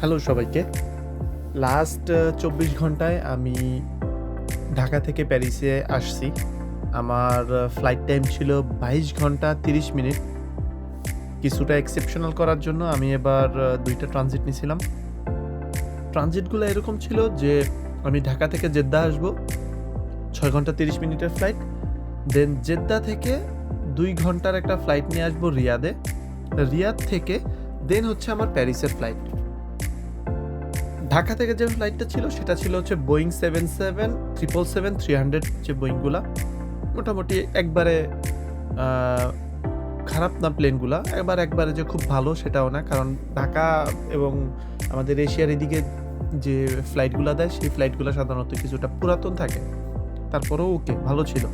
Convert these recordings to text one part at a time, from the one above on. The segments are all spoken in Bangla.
হ্যালো সবাইকে। লাস্ট চব্বিশ ঘন্টায় আমি ঢাকা থেকে প্যারিসে আসছি। আমার ফ্লাইট টাইম ছিল বাইশ ঘণ্টা তিরিশ মিনিট। কিছুটা এক্সেপশনাল করার জন্য আমি এবার দুইটা ট্রানজিট নিয়েছিলাম ট্রানজিটগুলো এরকম ছিল যে আমি ঢাকা থেকে জেদ্দা আসব, ছয় ঘণ্টা তিরিশ মিনিটের ফ্লাইট দেন জেদ্দা থেকে দুই ঘণ্টার একটা ফ্লাইট নিয়ে আসব রিয়াদে। রিয়াদ থেকে দেন হচ্ছে আমার প্যারিসের ফ্লাইট ঢাকা থেকে যে ফ্লাইটটা ছিল, সেটা ছিল হচ্ছে Boeing seven seven triple seven three hundred যে বোয়িংগুলা মোটামুটি একবারে খারাপ না প্লেনগুলা একবার একবারে যে খুব ভালো, সেটাও না। কারণ ঢাকা এবং আমাদের এশিয়ার এদিকে যে ফ্লাইটগুলো দেয়, সেই ফ্লাইটগুলো সাধারণত কিছুটা পুরাতন থাকে। তারপরেও ওকে ভালো ছিল।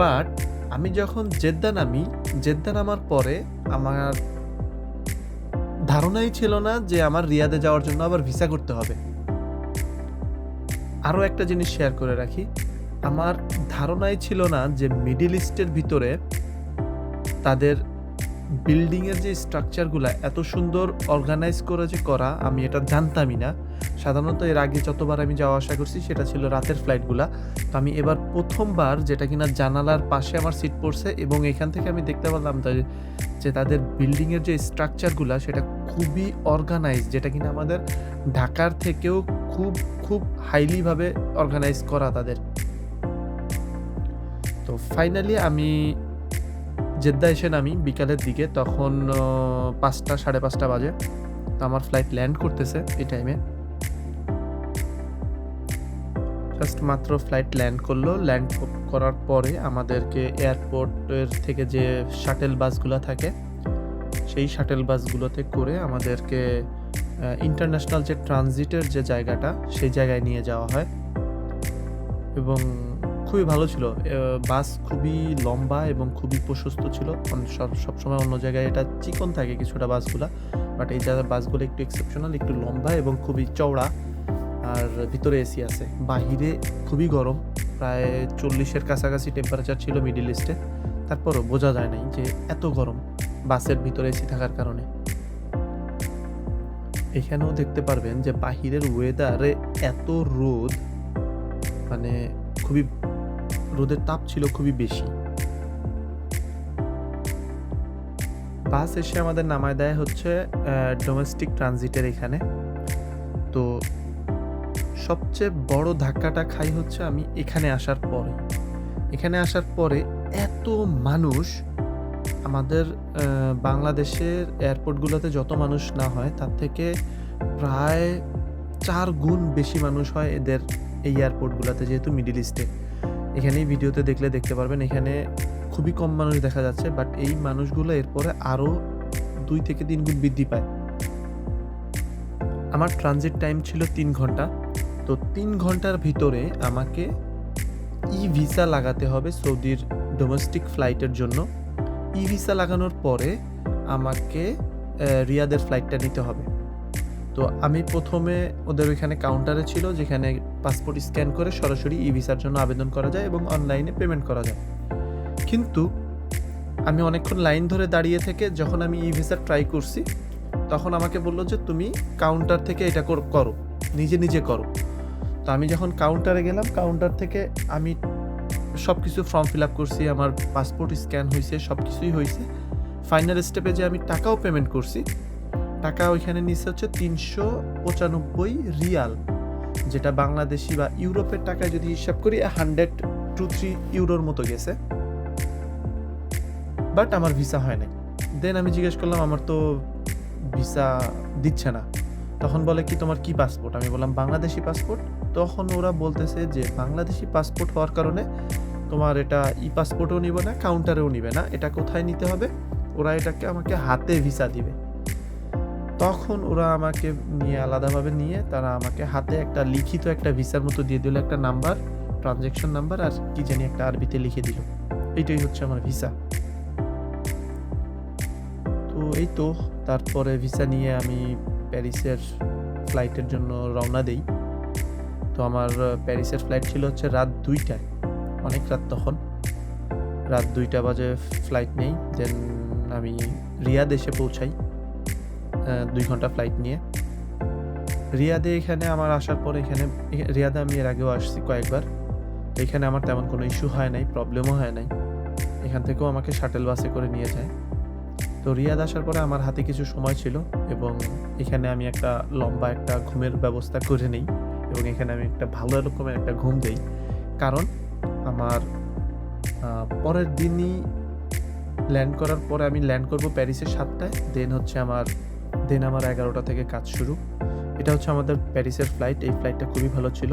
বাট আমি যখন জেদ্দা নামি, জেদ্দা নামার পরে আমার ধারণাই ছিল না যে আমার রিয়াদে যাওয়ার জন্য আবার ভিসা করতে হবে। আরও একটা জিনিস শেয়ার করে রাখি, আমার ধারণাই ছিল না যে মিডিল ইস্টের ভিতরে তাদের বিল্ডিংয়ের যে স্ট্রাকচারগুলো এত সুন্দর অর্গানাইজ করে যে করা, আমি এটা জানতামই না। সাধারণত এর আগে যতবার আমি যাওয়া আসা করছি, সেটা ছিল রাতের ফ্লাইটগুলা। তো আমি এবার প্রথমবার যেটা কিনা জানালার পাশে আমার সিট পড়ছে এবং এখান থেকে আমি দেখতে পারলাম যে তাদের বিল্ডিংয়ের যে স্ট্রাকচারগুলা সেটা খুবই অর্গানাইজ যেটা কিনা আমাদের ঢাকার থেকেও খুব খুব হাইলিভাবে অর্গানাইজ করা তাদের। তো ফাইনালি আমি জেদ্দা এসে নামি বিকালের দিকে, তখন পাঁচটা, সাড়ে পাঁচটা বাজে। তো আমার ফ্লাইট ল্যান্ড করতেছে এই টাইমে জাস্ট মাত্র ফ্লাইট ল্যান্ড করল। ল্যান্ড করার পরে আমাদেরকে এয়ারপোর্টের থেকে যে শাটেল বাসগুলো থাকে, সেই শাটেল বাসগুলোতে করে আমাদেরকে ইন্টারন্যাশনাল যে ট্রানজিটের যে জায়গাটা, সেই জায়গায় নিয়ে যাওয়া হয়। এবং খুবই ভালো ছিল। বাস খুবই লম্বা এবং খুবই প্রশস্ত ছিল। সব- সবসময় অন্য জায়গায় এটা চিকন থাকে কিছুটা বাসগুলা বাট এই জায়গায় বাসগুলো একটু এক্সেপশনাল একটু লম্বা এবং খুবই চওড়া আর ভিতরে এসি আছে। বাহিরে খুবই গরম, প্রায় চল্লিশের কাছাকাছি টেম্পারেচার ছিল মিডিল ইস্টে তারপরও বোঝা যায় নাই যে এত গরম বাসের ভিতরে এসি থাকার কারণে। এখানেও দেখতে পারবেন যে বাহিরের ওয়েদারে এত রোদ মানে খুবই, রোদের তাপ ছিল খুবই বেশি। বাস এসে আমাদের নামায় দেয় হচ্ছে ডোমেস্টিক ট্রানজিটের এখানে। তো সবচেয়ে বড় ধাক্কাটা খাই হচ্ছে আমি এখানে আসার পরে। এখানে আসার পরে এত মানুষ আমাদের বাংলাদেশের এয়ারপোর্টগুলোতে যত মানুষ না হয়, তার থেকে প্রায় চার গুণ বেশি মানুষ হয় এদের এই এয়ারপোর্টগুলোতে, যেহেতু মিডিল ইস্টে। এখানেই ভিডিওতে দেখলে দেখতে পারবেন, এখানে খুবই কম মানুষ দেখা যাচ্ছে, বাট এই মানুষগুলো এরপরে আরও দুই থেকে তিন গুণ বৃদ্ধি পায়। আমার ট্রানজিট টাইম ছিল তিন ঘণ্টা। তো তিন ঘণ্টার ভিতরে আমাকে ই ভিসা লাগাতে হবে সৌদির ডোমেস্টিক ফ্লাইটের জন্য। ই ভিসা লাগানোর পরে আমাকে রিয়াদের ফ্লাইটটা নিতে হবে। তো আমি প্রথমে ওদের ওইখানে কাউন্টারে ছিল যেখানে পাসপোর্ট স্ক্যান করে সরাসরি ই ভিসার জন্য আবেদন করা যায় এবং অনলাইনে পেমেন্ট করা যায়। কিন্তু আমি অনেকক্ষণ লাইন ধরে দাঁড়িয়ে থেকে যখন আমি ই ভিসা ট্রাই করছি, তখন আমাকে বলল যে, তুমি কাউন্টার থেকে এটা কর- করো। নিজে নিজে করো। তো আমি যখন কাউন্টারে গেলাম কাউন্টার থেকে আমি সব কিছু ফর্ম ফিল আপ করছি, আমার পাসপোর্ট স্ক্যান হয়েছে সব কিছুই হয়েছে ফাইনাল স্টেপে যে আমি টাকাও পেমেন্ট করছি, টাকা ওইখানে নিচ্ছে হচ্ছে তিনশো পঁচানব্বই রিয়াল, যেটা বাংলাদেশি বা ইউরোপের টাকায় যদি হিসাব করি হান্ড্রেড টু থ্রি ইউরোর মতো গেছে। বাট আমার ভিসা হয় নাই। দেন আমি জিজ্ঞেস করলাম, আমার তো ভিসা দিচ্ছে না। তখন বলে কি, তোমার কি পাসপোর্ট আমি বললাম, বাংলাদেশি পাসপোর্ট তখন ওরা বলতেছে যে বাংলাদেশি পাসপোর্ট হওয়ার কারণে তোমার এটা ই পাসপোর্টও নিবে না কাউন্টারেও নিবে না, এটা কোথায় নিতে হবে? ওরা এটাকে আমাকে হাতে ভিসা দিবে। তখন ওরা আমাকে নিয়ে আলাদাভাবে নিয়ে তারা আমাকে হাতে একটা লিখিত একটা ভিসার মতো দিয়ে দিল, একটা নাম্বার ট্রানজ্যাকশন নাম্বার আর কি জানি একটা আরবিতে লিখে দিল। এইটাই হচ্ছে আমার ভিসা তো এই তো, তারপরে ভিসা নিয়ে আমি প্যারিসের ফ্লাইটের জন্য রওনা দেই। তো আমার প্যারিসের ফ্লাইট ছিল হচ্ছে রাত দুইটায়, অনেক রাত তখন। রাত দুইটা বাজে ফ্লাইট নেই দেন আমি রিয়াদ এসে পৌঁছাই দুই ঘণ্টা ফ্লাইট নিয়ে। রিয়াদে এখানে আমার আসার পর এখানে রিয়াদে আমি এর আগেও আসছি কয়েকবার। এখানে আমার তেমন কোনো ইস্যু হয় নাই প্রবলেমও হয় নাই। এখান থেকেও আমাকে শাটেল বাসে করে নিয়ে যায়। তো রিয়াদ আসার পরে আমার হাতে কিছু সময় ছিল এবং এখানে আমি একটা লম্বা একটা ঘুমের ব্যবস্থা করে নিই। এবং এখানে আমি একটা ভালো রকমের একটা ঘুম দেই। কারণ আমার পরের দিনই ল্যান্ড করার পরে আমি ল্যান্ড করব প্যারিসের সাতটায়। দেন হচ্ছে আমার দেন আমার এগারোটা থেকে কাজ শুরু। এটা হচ্ছে আমাদের প্যারিসের ফ্লাইট এই ফ্লাইটটা খুবই ভালো ছিল।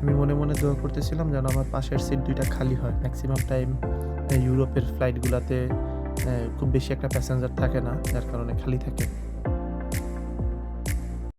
আমি মনে মনে দোয়া করতেছিলাম যেন আমার পাশের সিট দুইটা খালি হয়। ম্যাক্সিমাম টাইম ইউরোপের ফ্লাইটগুলোতে খুব বেশি একটা প্যাসেঞ্জার থাকে না, যার কারণে খালি থাকে।